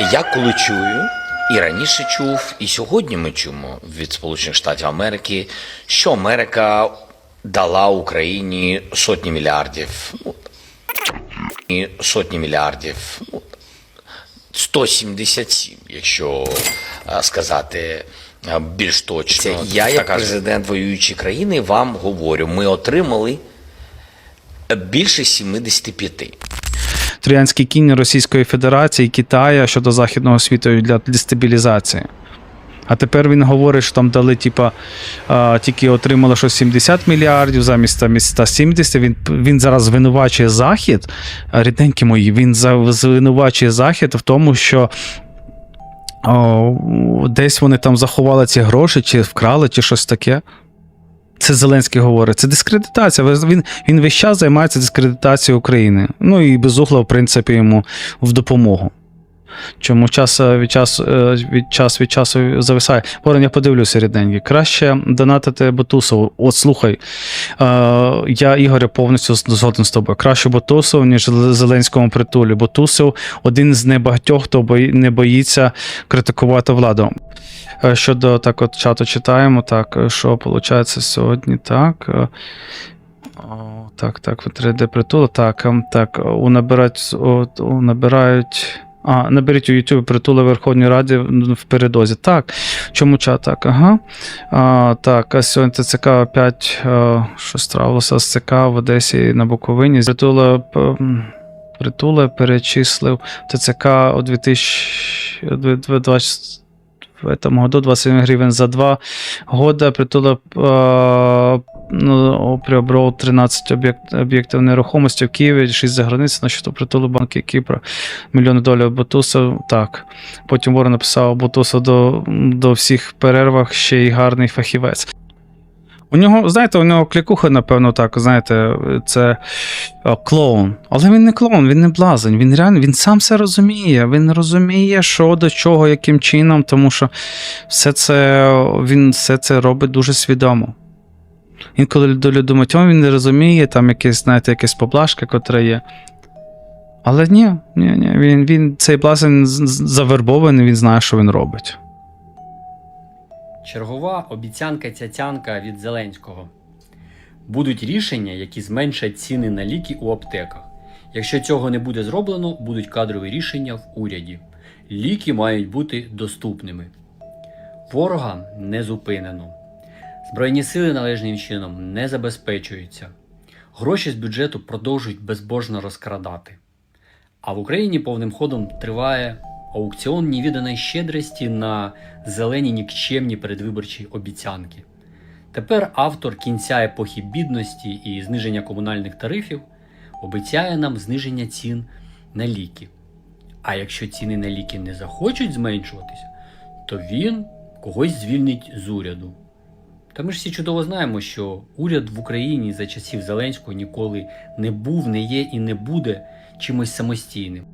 Я коли чую, і раніше чув, і сьогодні ми чуємо від Сполучених Штатів Америки, що Америка дала Україні сотні мільярдів, і сотні мільярдів, ну, 177, якщо е, сказати е, більш точно. Я, як президент воюючої країни, вам говорю, ми отримали більше 75. Троянський кінь Російської Федерації, Китаю щодо Західного світу для дестабілізації. А тепер він говорить, що там дали, типа, тільки отримали щось 70 мільярдів замість там, 170. Він, він зараз звинувачує Захід, рідненькі мої, він звинувачує Захід в тому, що о, десь вони там заховали ці гроші, чи вкрали, чи щось таке. Це Зеленський говорить. Це дискредитація. Він, він весь час займається дискредитацією України. Ну і безухла, в принципі, йому в допомогу. Чому час е, від часу е, від, час від часу зависає. Порен, я подивлюся, рідненький. Краще донатити Ботусову. От слухай, е, я Ігоря повністю згоден з тобою. Краще Ботусов, ніж Зеленському притулі. Ботусов один з небагатьох, хто не боїться критикувати владу. Щодо так, от чату читаємо, так, що виходить сьогодні, так. Так, так, 3D притул. Так, ем, так, у набирають, у набирають. А, наберіть у YouTube притули Верховній Раді в передозі. Так. Чому чат? Так, ага. А, так, а сьогодні ТЦК опять а, щось трапилося з ЦК в Одесі на Буковині. Притула, притула перечислив ТЦК у 2020 в этом году 27 гривен за два года. Притула ну, приобрел 13 об'єкт, об'єктів нерухомості в Києві, 6 за границею, щиту притулу банки Кіпра, мільйони доларів Бутуса. Так. Потім Ворон написав Бутуса до, до всіх перервах ще й гарний фахівець. У нього, знаєте, у нього клікуха, напевно, так, знаєте, це о, клоун. Але він не клоун, він не блазень. Він реально він сам все розуміє. Він розуміє, що до чого, яким чином, тому що все це він все це робить дуже свідомо. Інколи люди думають, о, він не розуміє, там якесь, знаєте, якась поблажка, котра є. Але ні, ні, ні, він, він цей блазень завербований, він знає, що він робить. Чергова обіцянка цяцянка від Зеленського. Будуть рішення, які зменшать ціни на ліки у аптеках. Якщо цього не буде зроблено, будуть кадрові рішення в уряді. Ліки мають бути доступними. Ворога не зупинено. Збройні сили належним чином не забезпечуються. Гроші з бюджету продовжують безбожно розкрадати. А в Україні повним ходом триває аукціон невіданої щедрості на зелені нікчемні передвиборчі обіцянки. Тепер автор кінця епохи бідності і зниження комунальних тарифів обіцяє нам зниження цін на ліки. А якщо ціни на ліки не захочуть зменшуватися, то він когось звільнить з уряду. Та ми ж всі чудово знаємо, що уряд в Україні за часів Зеленського ніколи не був, не є і не буде чимось самостійним.